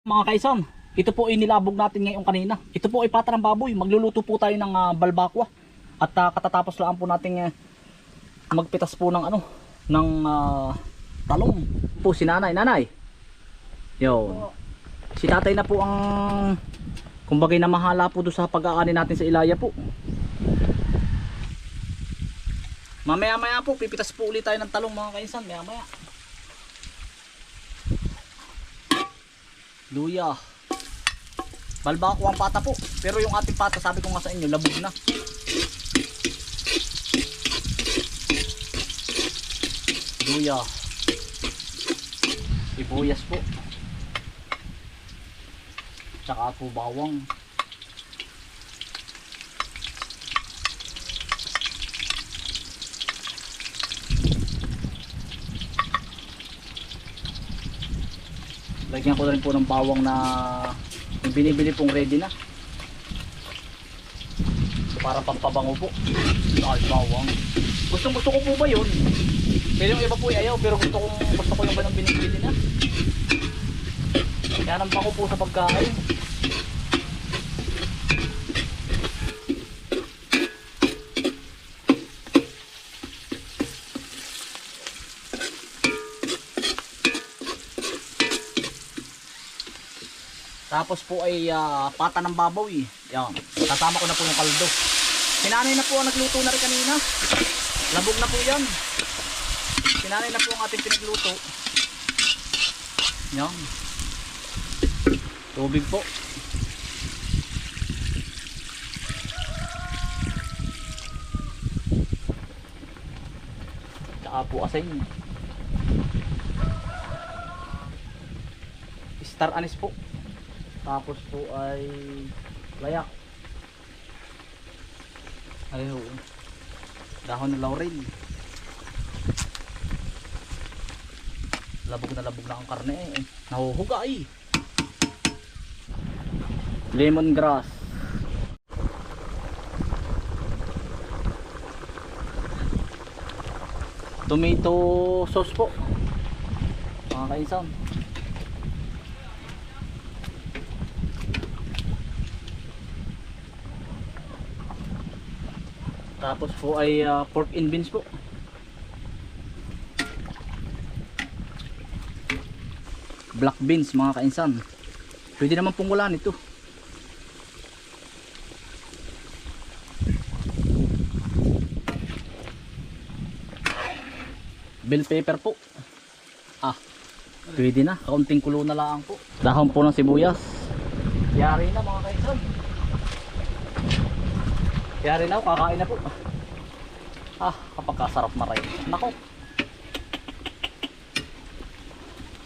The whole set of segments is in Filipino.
Mga kaisan, ito po ay nilabog natin ngayon kanina. Ito po ay pata ng baboy. Magluluto po tayo ng ah, balbakwa. At ah, katatapos lang po nating eh, magpitas po ng ano, ng ah, talong. Po si nanay, nanay. Yo. Si tatay na po ang kumbagay na mahala po doon sa pag-aani natin sa Ilaya po. Mamaya maya po, pipitas po ulit tayo ng talong mga kaisan. Maya maya. Luya. Balbako ang pata po. Pero yung ating pata, sabi ko nga sa inyo, labog na. Luya. Sibuyas po. Tsaka po bawang. Lagyan ko rin po ng bawang na yung binibili pong ready na. So para pampabango po. Ay, bawang. Gustong gusto ko po ba yun? Pero yung iba po ay ayaw, pero gusto ko gusto ko yung ba ng binibili na. Kaya nang bango po sa pagkain. Tapos po ay ah, pata ng baboy. Yan. Kasama ko na po yung kaldo. Sinanay na po ang nagluto na rin kanina. Labog na po yan. Sinanay na po ang ating pinagluto. Yan. Tubig po. Tsaka po asin. Star anise po. Tapos po ay layak. Ayaw. Dahon ng laurel. Labog na labog na ang karne eh. Nahuhuga eh. Lemongrass. Tomato sauce po. Mga kaisan. Tapos po ay ah, pork and beans po. Black beans mga kainsan. Pwede naman pong wala nito. Bell pepper po. Ah, pwede na. Kaunting kulo na lang po. Dahon po ng sibuyas. Yari na mga kainsan. Yari na, kakain na po. Ah, kapag kasarap maray. Nako.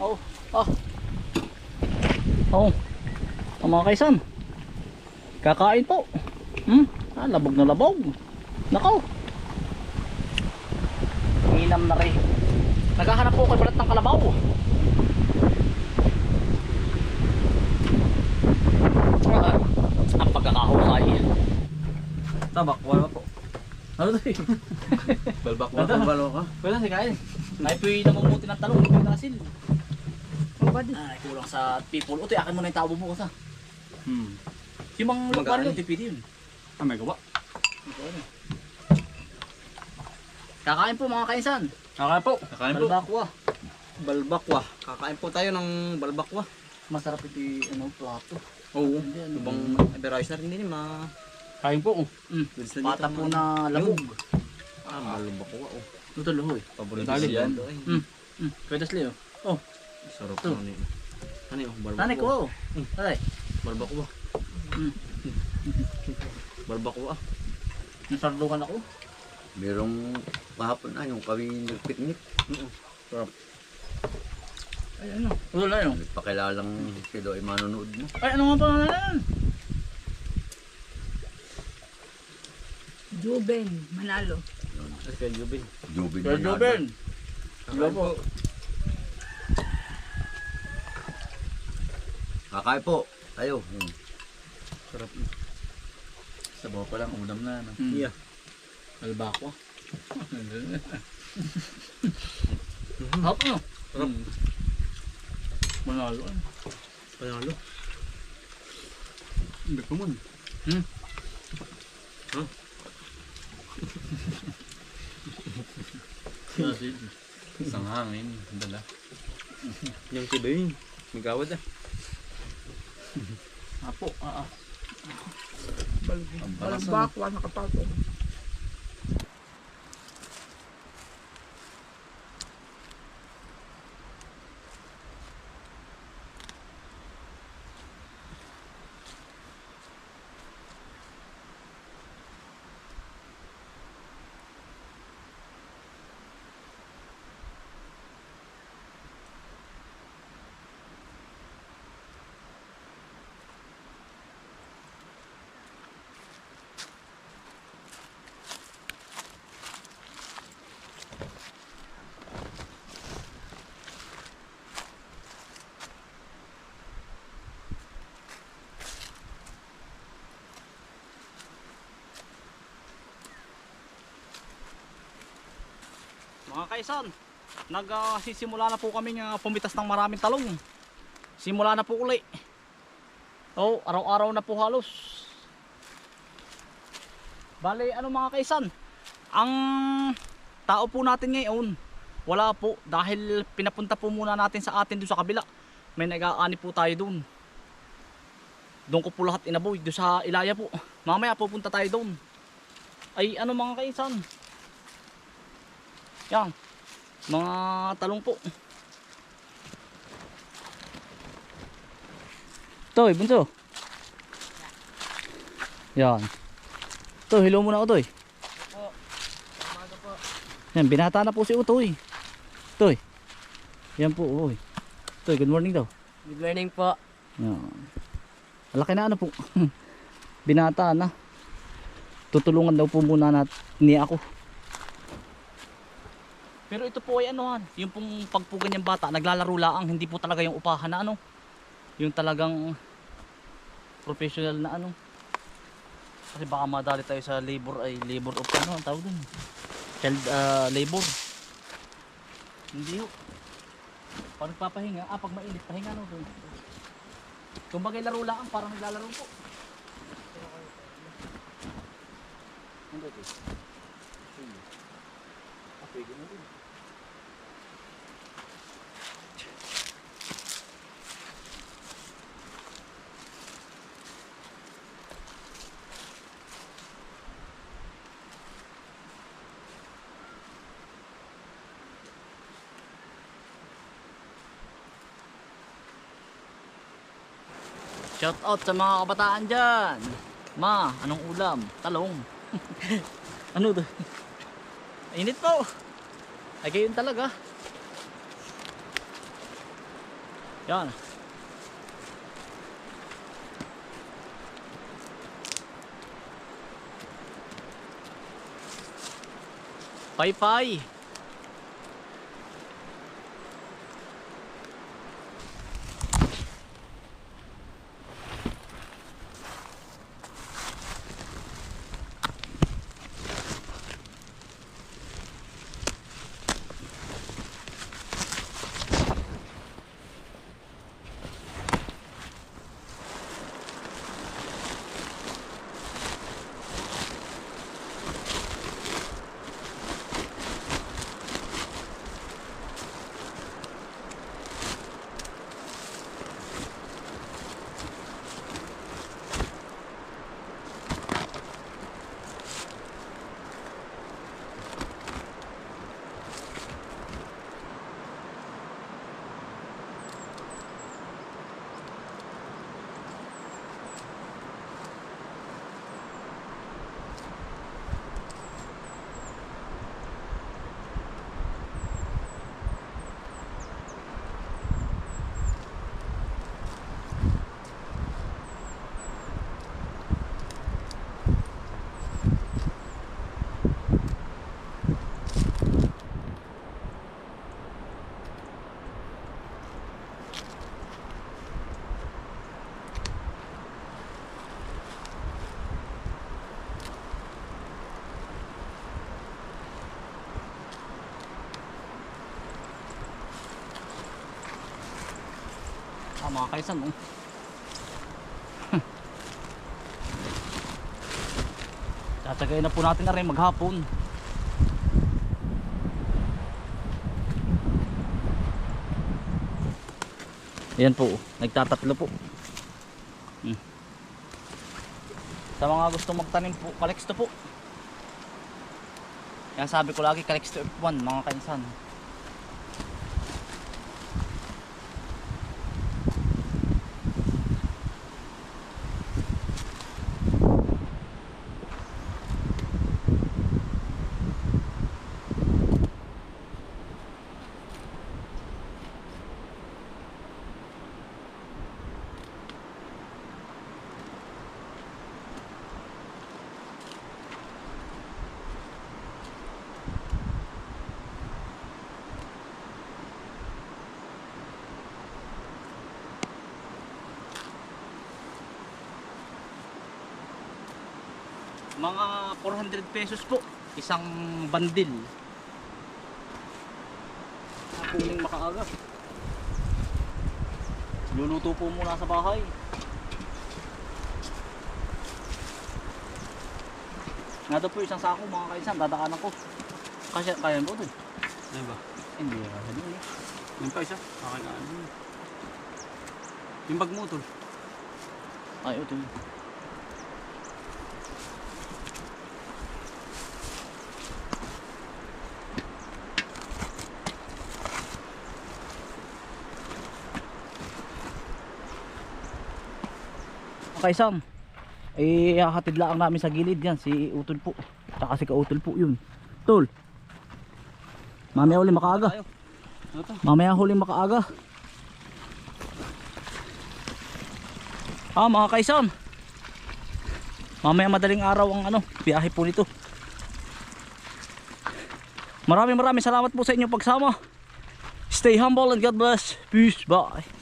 Oh, ah. Oh. Ang mga kaisan. Kakain po. Hmm? Ah, labog na labog. Nako. Inam na rin. Naghahanap po kay balat ng kalabaw. Ah, ang pagkakahukay. Tabak, wala po. Ano to eh? Balbak, wala po, balo ka. Pwede si kain. Ay puwi na mamuti ng talong, hindi na asin. Ay, kulang sa people. Utoy, akin mo na yung tabo mo kasi. Hmm. Yung mga lupan yun, tipid yun. Ah, may gawa. Kakain po mga kainsan. Kakain po. Kakain po. Balbakwa. Balbakwa. Kakain po tayo ng balbakwa. Masarap ito yung ano, plato. Oo. Hindi, ano. Ibang everise na rin din ma. Kain po. Mm. Na Pata dito, po na labog. Ah, balbakwa. Oh. Ito luhoy. Paborito Dali. yan. Mm. Mm. Pwede sli oh. Oh, Sarap Ito. na ano Ano yung balbakwa? nanay ko. Mm. Ay. Balbakwa. Mm. Balbakwa. Nasardukan ako. Merong kahapon na yung kami nagpiknik. Sarap. Ay ano. Wala na yun. Nagpakilalang sila ay manonood mo. Ay ano nga pa na yan? Juben, Manalo. Ay, kay Jubin. Jubin Sir Manalo. Joben. Kakain po. Kakain po. Tayo. Hmm. Sarap. Sabaw pa lang, ulam na. No? Mm. Yeah. Balbakwa. Hap ano? Sarap. Manalo. ano? Panalo. Hindi ko man. Hmm? Kasi, isang hangin. Dala. Yung tiba yun. May gawad ah. Apo, ah, ah. Ang balasan. Balbakwa nakapatong. Mga kaisan, nagsisimula na po kami ng pumitas ng maraming talong. Simula na po uli. Oh, araw-araw na po halos. Bale, ano mga kaisan? Ang tao po natin ngayon, wala po dahil pinapunta po muna natin sa atin doon sa kabila. May nag-aani po tayo doon. Doon ko po lahat inaboy, doon sa Ilaya po. Mamaya pupunta tayo doon. Ay, ano mga kaisan? Yan. Mga talong po. Toy, bunso. Yan. To, hello muna Utoy. Yan, binata na po si Utoy. Toy. Yan po, uy. Toy, good morning daw. Good morning po. Yan. Laki na ano po. binata na. Tutulungan daw po muna nat ni ako. Pero ito po ay anuhan, yung pong pagpugan niyang bata, naglalaro laang, hindi po talaga yung upahan na ano. Yung talagang professional na ano. Kasi baka madali tayo sa labor ay labor of ano ang tawag dun. Child ah, labor. Hindi ho. Pag nagpapahinga, ah pag mainit, pahinga no dun. Kung bagay laro lang, parang naglalaro po. Hindi. Ah, pwede na rin. Shout out sa mga kabataan dyan. Ma, anong ulam? Talong. ano to? Init po. Ay gayon talaga. Yan. Pay-pay. Mga kaisan. Oh. Tatagay na po natin na rin maghapon. Ayan po, nagtatatlo po. Hmm. Sa mga gusto magtanim po, kalexto po. Kaya sabi ko lagi kalexto F1 mga kainsan. Mga 400 pesos po, isang bandil. Kuning makaaga. Luluto po muna sa bahay. Nga po isang sako mga kaisan, dadaanan ko. Kasi kaya mo doon. Ano ba? Hindi, kasi doon eh. Yung pa isa. Ano. Yung bag mo tol. Ay, ito yun. Okay, Sam. Eh, hahatid lang namin sa gilid yan. Si Utol po. Tsaka si Kautol po yun. Tol. Mamaya uli makaaga. Mamaya huli makaaga. Ah, mga kaisan. Mamaya madaling araw ang ano, biyahe po nito. Maraming maraming salamat po sa inyong pagsama. Stay humble and God bless. Peace. Bye.